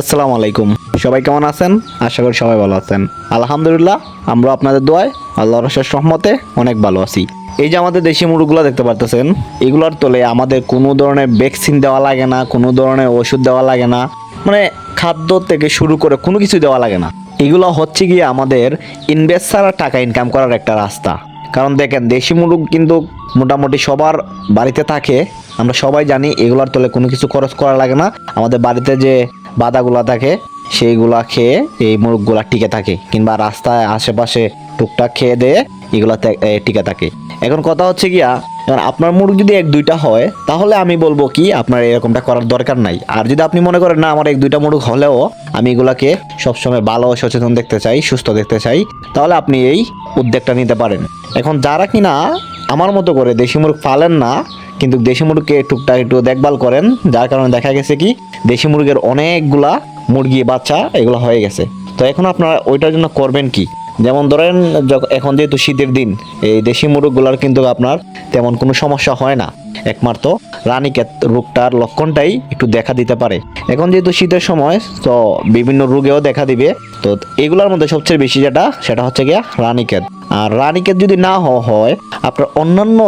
আসসালামু আলাইকুম। সবাই কেমন আছেন? আশা করি সবাই ভালো আছেন। আলহামদুলিল্লাহ, আমরা আপনাদের দোয়ায় আল্লাহ শেষ রহমতে অনেক ভালো আছি। এই যে আমাদের দেশি মুরগগুলো দেখতে পারতেছেন, এগুলোর তলে আমাদের কোনো ধরনের ভ্যাকসিন দেওয়া লাগে না, কোনো ধরনের ওষুধ দেওয়া লাগে না মানে খাদ্য থেকে শুরু করে কোনো কিছু দেওয়া লাগে না। এগুলো হচ্ছে গিয়ে আমাদের ইনভেস্ট ছাড়া টাকা ইনকাম করার একটা রাস্তা। কারণ দেখেন, দেশি মুরগ কিন্তু মোটামুটি সবার বাড়িতে থাকে। আমরা সবাই জানি এগুলার তলে কোনো কিছু খরচ করা লাগে না। আমাদের বাড়িতে যে বাদাগুলা থাকে, সেইগুলা খেয়ে এই মুরগগুলা টিকে থাকে কিংবা রাস্তায় আশেপাশে টুকটাক খেয়ে দিয়ে এগুলা টিকে থাকে। এখন কথা হচ্ছে গিয়া আপনার মুরগ যদি এক দুইটা হয়, তাহলে আমি বলব কি, আপনার এরকমটা করার দরকার নাই। আর যদি আপনি মনে করেন, না, আমার এক দুইটা মুরগ হলেও আমি এগুলাকে সবসময় ভালো, সচেতন দেখতে চাই, সুস্থ দেখতে চাই, তাহলে আপনি এই উদ্যোগটা নিতে পারেন। এখন যারা কিনা আমার মতো করে দেশি মুরগ পালেন না কিন্তু দেশি মুরগিকে টুকটাক একটু দেখভাল করেন, যার কারণে দেখা গেছে কি, দেশি মুরগির অনেকগুলা মুরগি, বাচ্চা, এগুলো হয়ে গেছে। তো এখন আপনারা ওইটার জন্য করবেন কি? যেমন ধরেন এখন যেহেতু শীতের দিন, এই দেশি মুরগগুলোর কিন্তু আপনার তেমন কোনো সমস্যা হয় না। একমাত্র রানীক্ষেত রোগটার লক্ষণটাই একটু দেখা দিতে পারে। এখন যেহেতু শীতের সময়, তো বিভিন্ন রোগেও দেখা দিবে। তো এগুলোর মধ্যে সবচেয়ে বেশি যেটা, সেটা হচ্ছে গিয়া রানীক্ষেত। আর রানীক্ষেত যদি না হয়, আপনার অন্যান্য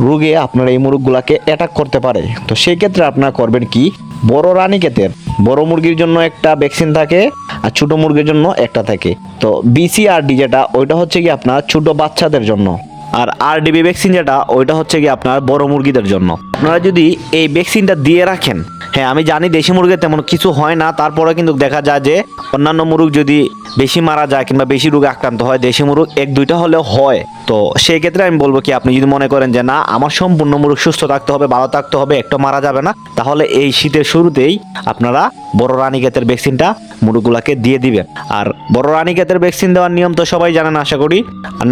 রোগে আপনার এই মুরগগুলাকে অ্যাটাক করতে পারে। তো সেই ক্ষেত্রে আপনারা করবেন কি? বড় রানিকেতের বড় মুরগির জন্য একটা ভ্যাকসিন থাকে আর ছোট মুরগির জন্য একটা থাকে। তো বিসিআরডি যেটা, ওইটা হচ্ছে কি আপনার ছোট বাচ্চাদের জন্য। আর আরডিবি ভ্যাকসিন যেটা, ওইটা হচ্ছে কি আপনার বড় মুরগিদের জন্য। আপনারা যদি এই ভ্যাকসিনটা দিয়ে রাখেন হ্যাঁ আমি জানি দেশি মুরগির তেমন কিছু হয় না তারপরে কিন্তু দেখা যায় যে অন্যান্য মুরগ যদি বেশি মারা যায় কিংবা বেশি রোগে আক্রান্ত হয়, দেশি মুরগ এক দুইটা হলেও হয়। তো সেই ক্ষেত্রে আমি বলব কি, আপনি যদি মনে করেন যে না, আমার সম্পূর্ণ মুরগ সুস্থ থাকতে হবে, ভালো থাকতে হবে, একটা মারা যাবে না, তাহলে এই শীতের শুরুতেই আপনারা বড় রানীক্ষেতের ভ্যাকসিনটা মুরগগুলাকে দিয়ে দিবেন। আর বড় রানীক্ষেতের ভ্যাকসিন দেওয়ার নিয়ম তো সবাই জানেন, আশা করি।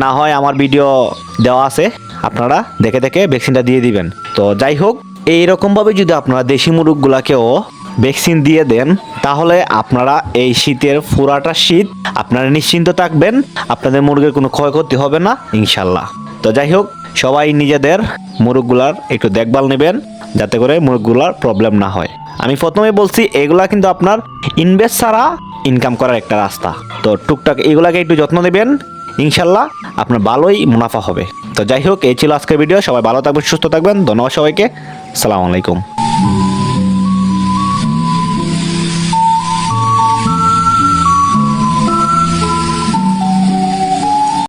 না হয় আমার ভিডিও দেওয়া আছে, আপনারা দেখে দেখে ভ্যাকসিনটা দিয়ে দিবেন। তো যাই হোক এইরকমভাবে যদি আপনারা দেশি মুরগগুলাকেও ভ্যাকসিন দিয়ে দেন, তাহলে আপনারা এই শীতের পুরাটা শীত আপনারা নিশ্চিন্ত থাকবেন, আপনাদের মুরগের কোনো ক্ষয়ক্ষতি হবে না, ইনশাল্লাহ। তো যাই হোক, সবাই নিজেদের মুরগগুলার একটু দেখভাল নেবেন, যাতে করে মুরগগুলার প্রবলেম না হয়। আমি প্রথমে বলছি, এগুলা কিন্তু আপনার ইনভেস্ট ছাড়া ইনকাম করার একটা রাস্তা। তো টুকটাক এগুলাকে একটু যত্ন নেবেন, ইনশাল্লাহ আপনার ভালোই মুনাফা হবে। তো যাই হোক, এই ছিল আজকের ভিডিও সবাই ভালো থাকবেন, সুস্থ থাকবেন, ধন্যবাদ সবাইকে। সালাম আলাইকুম।